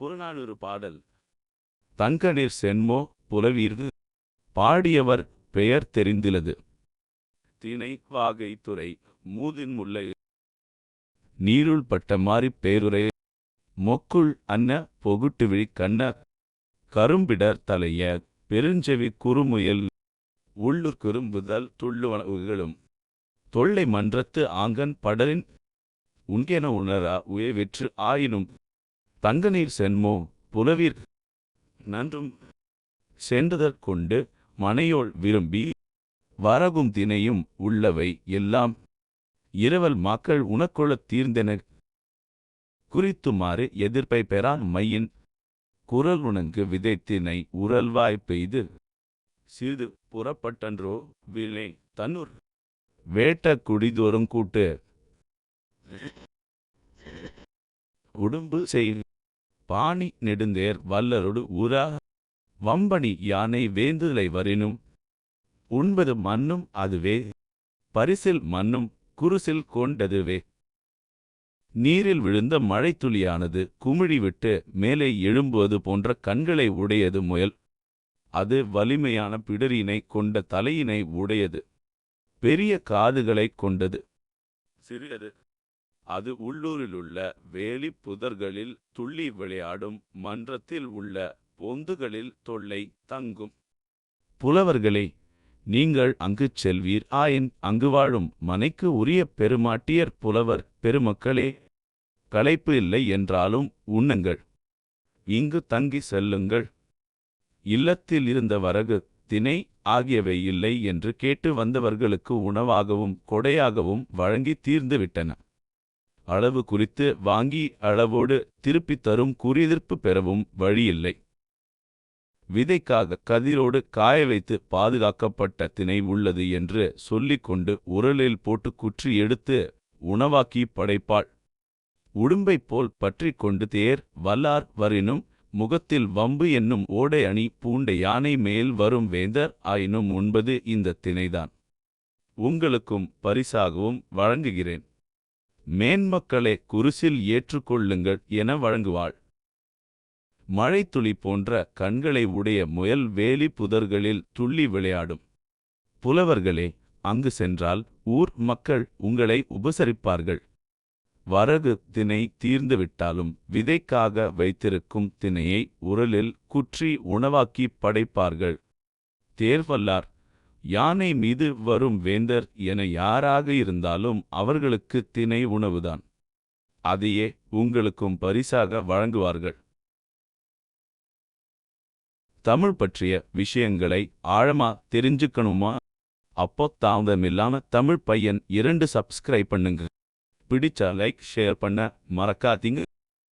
புறநானூறு பாடல். தங்கநீர் சென்மோ புலவீர்கு பாடியவர் பெயர் தெரிந்திலது திணை வாகை துறை மூதின் முல்லை. நீருள் பட்ட மாறி பேருரை. மொக்குள் அன்ன பொகுட்டுவிழி கண்ண. கரும்பிடர் தலைய பெருஞ்செவி குறுமுயல். உள்ளுர் குறும்புதல் துள்ளுவனவுகளும் தொல்லை மன்றத்து ஆங்கன் படரின் உண்கென உணரா உயவிற்று ஆயினும் தங்கநீர் சென்மோ புலவீர். நன்றும் சென்றதற் கொண்டு மனையோள் விரும்பி வரகும் தினையும் உள்ளவை எல்லாம் இரவல் மக்கள் உனக்கொள்ளத் தீர்ந்தென. குறித்துமாறு எதிர்ப்பை பெறான் மையின் குரல் உணங்கு விதைத்தினை உரல்வாய் பெய்து சிறிது புறப்பட்டன்றோ விளை தன்னூர். வேட்ட குடிதோறும் கூட்டு. உடும்பு செய். பாணி நெடுந்தேர் வல்லரொடு உரா வம்பணி யானை வேந்துதலை வரினும். உண்பது மண்ணும் அதுவே. பரிசில் மண்ணும் குருசில் கொண்டதுவே. நீரில் விழுந்த மழைத்துளியானது குமிழி விட்டு மேலே எழும்புவது போன்ற கண்களை உடையது முயல். அது வலிமையான பிடரியினை கொண்ட தலையினை உடையது. பெரிய காதுகளைக் கொண்டது. சிறியது அது உள்ளூரிலுள்ள வேலி புதர்களில் துள்ளி விளையாடும் மன்றத்தில் உள்ள பொந்துகளில் தொல்லை தங்கும். புலவர்களே நீங்கள் அங்குச் செல்வீர். ஆயின் அங்கு வாழும் மனைக்கு உரிய பெருமாட்டியர் புலவர் பெருமக்களே களைப்பு இல்லை என்றாலும் உண்ணுங்கள். இங்கு தங்கி செல்லுங்கள். இல்லத்தில் இருந்த வரகு தினை ஆகியவை இல்லை என்று கேட்டு வந்தவர்களுக்கு உணவாகவும் கொடையாகவும் வழங்கி தீர்ந்துவிட்டன. அளவு குறித்து வாங்கி அளவோடு திருப்பித் தரும் குறியெதிர்ப்பு பெறவும் வழியில்லை. விதைக்காக கதிரோடு காய வைத்து பாதுகாக்கப்பட்ட திணை உள்ளது என்று சொல்லிக்கொண்டு உரலில் போட்டு குற்றி எடுத்து உணவாக்கி படைப்பாள். உடும்பைப் போல் பற்றி கொண்டு தேர் வல்லார் வரினும் முகத்தில் வம்பு என்னும் ஓடை அணி பூண்ட யானை மேல் வரும் வேந்தர் ஆயினும் உண்பது இந்த திணைதான். உங்களுக்கும் பரிசாகவும் வழங்குகிறேன். மேன்மக்களே குருசில் ஏற்றுக்கொள்ளுங்கள் என வழங்குவாள். மழைத்துளி போன்ற கண்களை உடைய முயல் வேலி புதர்களில் துள்ளி விளையாடும். புலவர்களே அங்கு சென்றால் ஊர் மக்கள் உங்களை உபசரிப்பார்கள். வரகு தினை தீர்ந்துவிட்டாலும் விதைக்காக வைத்திருக்கும் தினையை உரலில் குற்றி உணவாக்கி படைப்பார்கள். தேர்வல்லார் யானை மீது வரும் வேந்தர் என யாராக இருந்தாலும் அவர்களுக்கு தினை உணவுதான். அதையே உங்களுக்கும் பரிசாக வழங்குவார்கள். தமிழ் பற்றிய விஷயங்களை ஆழமா தெரிஞ்சுக்கணுமா? அப்போ தாமதமில்லாம தமிழ் பையன் இரண்டு சப்ஸ்கிரைப் பண்ணுங்க. பிடிச்சா லைக் ஷேர் பண்ண மறக்காதீங்க.